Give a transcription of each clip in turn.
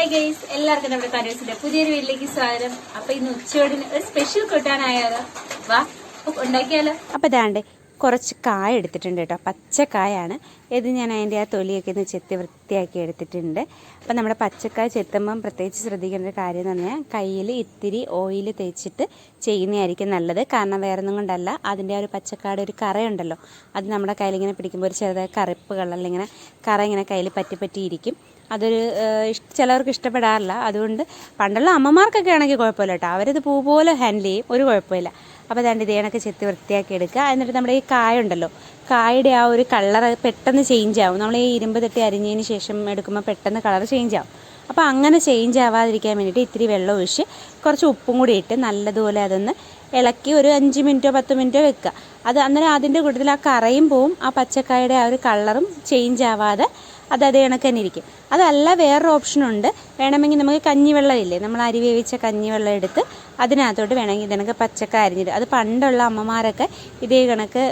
Hi guys എല്ലാവർക്കും നമ്മുടെ കരേഴ്സിന്റെ പുതിയൊരു വീട്ടിലേക്ക് സ്വാഗതം. അപ്പൊ ഇന്ന് ഉച്ചയോടിന് ഒരു സ്പെഷ്യൽ കൂട്ടാനായാലോ വാ അപ്പൊ ഉണ്ടാക്കിയാലോ? അപ്പോൾ ഇതാണ്ട് കുറച്ച് കായ എടുത്തിട്ടുണ്ട് കേട്ടോ. പച്ചക്കായാണ്. ഇത് ഞാൻ അതിന്റെ ആ തൊലിയൊക്കെ ഒന്ന് ചെത്തി വൃത്തിയാക്കി എടുത്തിട്ടുണ്ട്. അപ്പം നമ്മുടെ പച്ചക്കായ ചെത്തുമ്പം പ്രത്യേകിച്ച് ശ്രദ്ധിക്കേണ്ട ഒരു കാര്യം എന്ന് പറഞ്ഞാൽ കയ്യിൽ ഇത്തിരി ഓയിൽ തേച്ചിട്ട് ചെയ്യുന്നതായിരിക്കും നല്ലത്. കാരണം വേറെ ഒന്നും കൊണ്ടല്ല അതിന്റെ ആ ഒരു പച്ചക്കായുടെ ഒരു കറയുണ്ടല്ലോ അത് നമ്മുടെ കയ്യിൽ ഇങ്ങനെ പിടിക്കുമ്പോൾ ഒരു ചെറുതായ കറുപ്പ് കളറിൽ ഇങ്ങനെ കറ ഇങ്ങനെ കയ്യിൽ പറ്റി പറ്റിയിരിക്കും. അതൊരു ചിലവർക്ക് ഇഷ്ടപ്പെടാറില്ല. അതുകൊണ്ട് പണ്ടുള്ള അമ്മമാർക്കൊക്കെ ആണെങ്കിൽ കുഴപ്പമില്ല കേട്ടോ. അവരത് പൂ പോലെ ഹാൻഡിൽ ചെയ്യും. ഒരു കുഴപ്പമില്ല. അപ്പോൾ ദാണ്ട് ഇത് കണക്ക് ചെത്തി വൃത്തിയാക്കി എടുക്കുക. എന്നിട്ട് നമ്മുടെ ഈ കായ ഉണ്ടല്ലോ. കായയുടെ ആ ഒരു കളർ പെട്ടെന്ന് ചേഞ്ച് ആവും. നമ്മൾ ഈ ഇരുമ്പ് തട്ടി അരിഞ്ഞതിന് ശേഷം എടുക്കുമ്പോൾ പെട്ടെന്ന് കളർ ചേഞ്ച് ആവും. അപ്പോൾ അങ്ങനെ ചേഞ്ച് ആവാതിരിക്കാൻ വേണ്ടിയിട്ട് ഇത്തിരി വെള്ളം ഒഴിച്ച് കുറച്ച് ഉപ്പും കൂടി ഇട്ട് നല്ലതുപോലെ അതൊന്ന് ഇളക്കി ഒരു അഞ്ച് മിനിറ്റോ പത്ത് മിനിറ്റോ വെക്കുക. അത് അന്നേരം അതിന്റെ കൂട്ടത്തിൽ ആ കറയും പോവും. ആ പച്ചക്കായുടെ ആ ഒരു കളറും ചേഞ്ച് ആവാതെ അത് അതേ കണക്ക് തന്നെ ഇരിക്കും. അതല്ല വേറൊരു ഓപ്ഷനുണ്ട് വേണമെങ്കിൽ നമുക്ക് കഞ്ഞിവെള്ളം ഇല്ലേ നമ്മൾ അരി വേവിച്ച കഞ്ഞിവെള്ളം എടുത്ത് അതിനകത്തോട്ട് വേണമെങ്കിൽ ഇതിനൊക്കെ പച്ചക്ക അരിഞ്ഞിടും. അത് പണ്ടുള്ള അമ്മമാരൊക്കെ ഇതേ കണക്ക്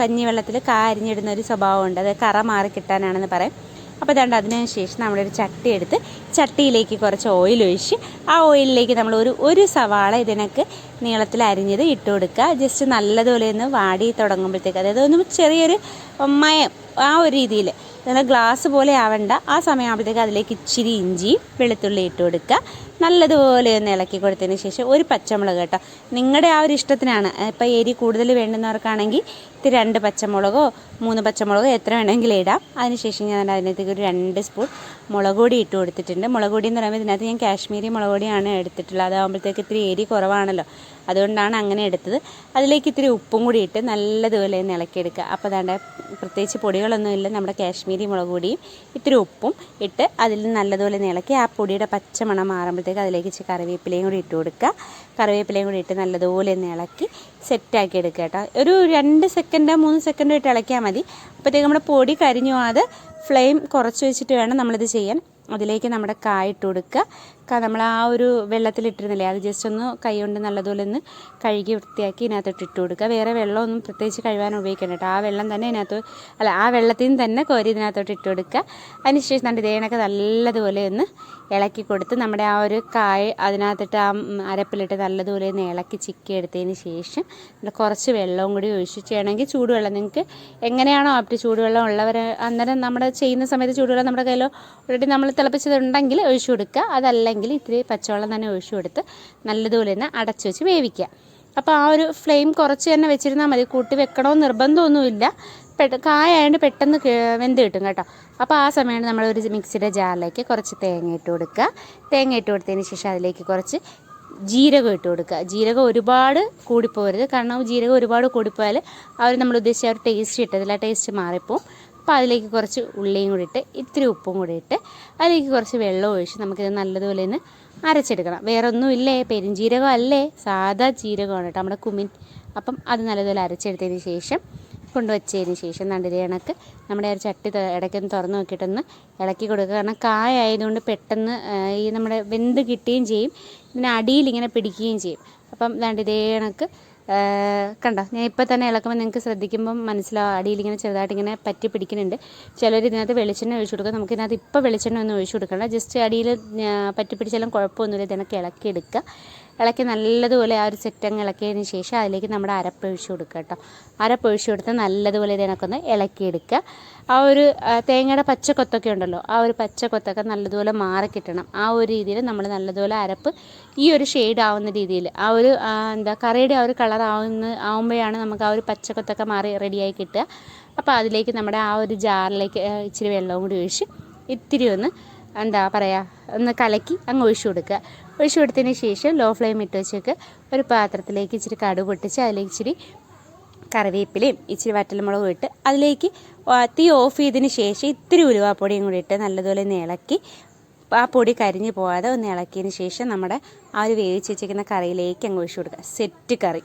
കഞ്ഞിവെള്ളത്തിൽ കാ അരിഞ്ഞിടുന്ന ഒരു സ്വഭാവമുണ്ട്. അത് കറ മാറി കിട്ടാനാണെന്ന് പറയും. അപ്പോൾ അതുകൊണ്ട് അതിനു ശേഷം നമ്മളൊരു ചട്ടി എടുത്ത് ചട്ടിയിലേക്ക് കുറച്ച് ഓയിൽ ഒഴിച്ച് ആ ഓയിലിലേക്ക് നമ്മൾ ഒരു ഒരു സവാള ഇതിനൊക്കെ നീളത്തിൽ അരിഞ്ഞത് ഇട്ട് കൊടുക്കുക. ജസ്റ്റ് നല്ലതുപോലെ ഒന്ന് വാടി തുടങ്ങുമ്പോഴത്തേക്ക്. അതായത് ഒന്ന് ചെറിയൊരു മയം ആ ഒരു രീതിയിൽ. നല്ല ഗ്ലാസ് പോലെ ആവണ്ട. ആ സമയമാകുമ്പോഴത്തേക്ക് അതിലേക്ക് ഇച്ചിരി ഇഞ്ചി വെളുത്തുള്ളി ഇട്ട് കൊടുക്കുക. നല്ലതുപോലെ ഒന്ന് ഇളക്കി കൊടുത്തതിന് ശേഷം ഒരു പച്ചമുളക് കേട്ടോ. നിങ്ങളുടെ ആ ഒരു ഇഷ്ടത്തിനാണ്. ഇപ്പോൾ എരി കൂടുതൽ വേണ്ടുന്നവർക്കാണെങ്കിൽ ഇത് രണ്ട് പച്ചമുളകോ മൂന്ന് പച്ചമുളകോ എത്ര വേണമെങ്കിലും ഇടാം. അതിനുശേഷം ഞാൻ അതിനകത്തേക്ക് ഒരു രണ്ട് സ്പൂൺ മുളക് പൊടി ഇട്ട് കൊടുത്തിട്ടുണ്ട്. മുളക് പൊടി എന്ന് പറയുമ്പോൾ ഇതിനകത്ത് ഞാൻ കാശ്മീരി മുളക് പൊടിയാണ് എടുത്തിട്ടുള്ളത്. അതാകുമ്പോഴത്തേക്ക് ഇത്തിരി എരി കുറവാണല്ലോ. അതുകൊണ്ടാണ് അങ്ങനെ എടുത്തത്. അതിലേക്ക് ഇത്തിരി ഉപ്പും കൂടി ഇട്ട് നല്ലതുപോലെ ഒന്ന് ഇളക്കിയെടുക്കുക. അപ്പോൾ അതാണ്ട് പ്രത്യേകിച്ച് പൊടികളൊന്നുമില്ല നമ്മുടെ കാശ്മീരി മുളക് പൊടിയും ഇത്തിരി ഉപ്പും ഇട്ട് അതിൽ നല്ലതുപോലെ ഇളക്കി ആ പൊടിയുടെ പച്ചമണം മാറുമ്പോഴത്തേക്ക് അതിലേക്ക് ഇച്ചിരി കറിവേപ്പിലയും കൂടി ഇട്ട് കൊടുക്കുക. കറിവേപ്പിലയും കൂടി ഇട്ട് നല്ലതുപോലെ ഒന്ന് ഇളക്കി സെറ്റാക്കി എടുക്കുക കേട്ടോ. ഒരു രണ്ട് സെക്കൻഡോ മൂന്ന് സെക്കൻഡ് ഇട്ട് ഇളക്കിയാൽ മതി. അപ്പോഴത്തേക്ക് നമ്മുടെ പൊടി കരിഞ്ഞു അത് ഫ്ലെയിം കുറച്ച് വെച്ചിട്ട് വേണം നമ്മളിത് ചെയ്യാൻ. അതിലേക്ക് നമ്മുടെ കായ ഇട്ട് കൊടുക്കുക. നമ്മൾ ആ ഒരു വെള്ളത്തിലിട്ടിരുന്നില്ലേ അത് ജസ്റ്റ് ഒന്ന് കൈ കൊണ്ട് നല്ലതുപോലെ ഒന്ന് കഴുകി വൃത്തിയാക്കി ഇതിനകത്തോട്ട് ഇട്ട് കൊടുക്കുക. വേറെ വെള്ളമൊന്നും പ്രത്യേകിച്ച് കഴുകാൻ ഉപയോഗിക്കേണ്ട കേട്ടോ ആ വെള്ളം തന്നെ ഇതിനകത്ത് അല്ല ആ വെള്ളത്തിൽ നിന്ന് തന്നെ കോരി ഇതിനകത്തോട്ട് ഇട്ട് കൊടുക്കുക. അതിനുശേഷം നമ്മുടെ ഇതേണൊക്കെ നല്ലതുപോലെ ഒന്ന് ഇളക്കി കൊടുത്ത് നമ്മുടെ ആ ഒരു കായ അതിനകത്തിട്ട് ആ അരപ്പിലിട്ട് നല്ലതുപോലെ ഒന്ന് ഇളക്കി ചിക്കി എടുത്തതിന് ശേഷം കുറച്ച് വെള്ളവും കൂടി ഒഴിച്ച് ചെയ്യണമെങ്കിൽ ചൂടുവെള്ളം നിങ്ങൾക്ക് എങ്ങനെയാണോ ആപ്റ്റ് ചൂടുവെള്ളം ഉള്ളവർ അന്നേരം നമ്മുടെ ചെയ്യുന്ന സമയത്ത് ചൂടുവെള്ളം നമ്മുടെ കയ്യിലോ ഓൾറെഡി നമ്മൾ തിളപ്പിച്ചതുണ്ടെങ്കിൽ ഒഴിച്ചു കൊടുക്കുക. അതല്ലെങ്കിൽ ഇത്തിരി പച്ചവെള്ളം തന്നെ ഒഴിച്ചു കൊടുത്ത് നല്ലതുപോലെ തന്നെ അടച്ചു വെച്ച് വേവിക്കുക. അപ്പോൾ ആ ഒരു ഫ്ലെയിം കുറച്ച് തന്നെ വെച്ചിരുന്നാൽ മതി. കൂട്ടി വെക്കണമെന്ന് നിർബന്ധമൊന്നുമില്ല. പെട്ട കായായതുകൊണ്ട് പെട്ടെന്ന് വെന്ത് കിട്ടും കേട്ടോ. അപ്പോൾ ആ സമയത്ത് നമ്മൾ ഒരു മിക്സിയുടെ ജാറിലേക്ക് കുറച്ച് തേങ്ങ ഇട്ട് കൊടുക്കുക. തേങ്ങ ഇട്ട് കൊടുത്തതിന് ശേഷം അതിലേക്ക് കുറച്ച് ജീരകം ഇട്ട് കൊടുക്കുക. ജീരകം ഒരുപാട് കൂടിപ്പോകരുത്. കാരണം ജീരകം ഒരുപാട് കൂടിപ്പോയാൽ അവർ നമ്മൾ ഉദ്ദേശിച്ച ആ ഒരു ടേസ്റ്റ് കിട്ടത്തില്ല. ടേസ്റ്റ് മാറിപ്പോവും. അപ്പോൾ അതിലേക്ക് കുറച്ച് ഉള്ളിയും കൂടി ഇട്ട് ഇത്തിരി ഉപ്പും കൂടി ഇട്ട് അതിലേക്ക് കുറച്ച് വെള്ളം ഒഴിച്ച് നമുക്കിത് നല്ലതുപോലെ ഒന്ന് അരച്ചെടുക്കണം. വേറെ ഒന്നും ഇല്ലേ പെരുംജീരകം അല്ലേ? സാധാ ജീരകമാണ് കേട്ടോ നമ്മുടെ കുമിൻ. അപ്പം അത് നല്ലതുപോലെ അരച്ചെടുത്തതിന് ശേഷം കൊണ്ടുവച്ചതിന് ശേഷം നണ്ടിരി കണക്ക് നമ്മുടെ ആ ചട്ടി ഇടയ്ക്ക് ഇടയ്ക്കൊന്ന് തുറന്ന് നോക്കിയിട്ടൊന്ന് ഇളക്കി കൊടുക്കുക. കാരണം കായ ആയതുകൊണ്ട് പെട്ടെന്ന് ഈ നമ്മുടെ വെന്ത് കിട്ടുകയും ചെയ്യും. ഇതിന് അടിയിൽ ഇങ്ങനെ പിടിക്കുകയും ചെയ്യും. അപ്പം ദാണ്ട് കണക്ക് കണ്ടോ? ഞാൻ ഇപ്പോൾ തന്നെ ഇളക്കുമ്പോൾ നിങ്ങൾക്ക് ശ്രദ്ധിക്കുമ്പം മനസ്സിലാവും അടിയിൽ ഇങ്ങനെ ചെറുതായിട്ട് ഇങ്ങനെ പറ്റി പിടിക്കുന്നുണ്ട്. ചിലർ ഇതിനകത്ത് വെളിച്ചെണ്ണ ഒഴിച്ചു കൊടുക്കുക നമുക്ക് ഇതിനകത്ത് ഇപ്പോൾ വെളിച്ചെണ്ണ ഒന്നും ഒഴിച്ചു കൊടുക്കണ്ട. ജസ്റ്റ് അടിയിൽ പറ്റി പിടിച്ചാലും കുഴപ്പമൊന്നുമില്ല. ഇതിനൊക്കെ ഇളക്കി എടുക്കുക ഇളക്കി നല്ലതുപോലെ ആ ഒരു സെറ്റങ്ങ് ഇളക്കിയതിന് ശേഷം അതിലേക്ക് നമ്മുടെ അരപ്പ് ഒഴിച്ചു കൊടുക്കുക കേട്ടോ. അരപ്പ് ഒഴിച്ചു കൊടുത്ത് നല്ലതുപോലെ ഇതിനൊക്കെ ഇളക്കിയെടുക്കുക. ആ ഒരു തേങ്ങയുടെ പച്ചക്കൊത്തൊക്കെ ഉണ്ടല്ലോ ആ ഒരു പച്ചക്കൊത്തൊക്കെ നല്ലതുപോലെ മാറി കിട്ടണം. ആ ഒരു രീതിയിൽ നമ്മൾ നല്ലതുപോലെ അരപ്പ് ഈ ഒരു ഷെയ്ഡ് ആവുന്ന രീതിയിൽ ആ ഒരു എന്താ കറിയുടെ ആ ഒരു കളർ ആവുന്ന ആവുമ്പോഴാണ് നമുക്ക് ആ ഒരു പച്ചക്കൊത്തൊക്കെ മാറി റെഡിയായി കിട്ടുക. അപ്പോൾ അതിലേക്ക് നമ്മുടെ ആ ഒരു ജാറിലേക്ക് ഇച്ചിരി വെള്ളവും കൂടി ഒഴിച്ച് ഇത്തിരി ഒന്ന് എന്താ പറയുക ഒന്ന് കലക്കി അങ്ങ് ഒഴിച്ചു കൊടുക്കുക. ഒഴിച്ചു കൊടുത്തതിന് ശേഷം ലോ ഫ്ലെയിം ഇട്ട് വെച്ചേക്ക് ഒരു പാത്രത്തിലേക്ക് ഇച്ചിരി കടുക് പൊട്ടിച്ച് അതിലേക്ക് ഇച്ചിരി കറിവേപ്പിലയും ഇച്ചിരി വറ്റൽമുളകും ഇട്ട് അതിലേക്ക് തീ ഓഫ് ചെയ്തതിന് ശേഷം ഇത്തിരി ഉലുവാപ്പൊടിയും കൂടി ഇട്ട് നല്ലതുപോലെ ഒന്ന് ഇളക്കി ആ പൊടി കരിഞ്ഞു പോകാതെ ഒന്ന് ഇളക്കിയതിന് ശേഷം നമ്മുടെ ആ ഒരു വേവിച്ച് വെച്ചിരിക്കുന്ന കറിയിലേക്ക് അങ്ങ് ഒഴിച്ചു കൊടുക്കുക. സെറ്റ് കറി.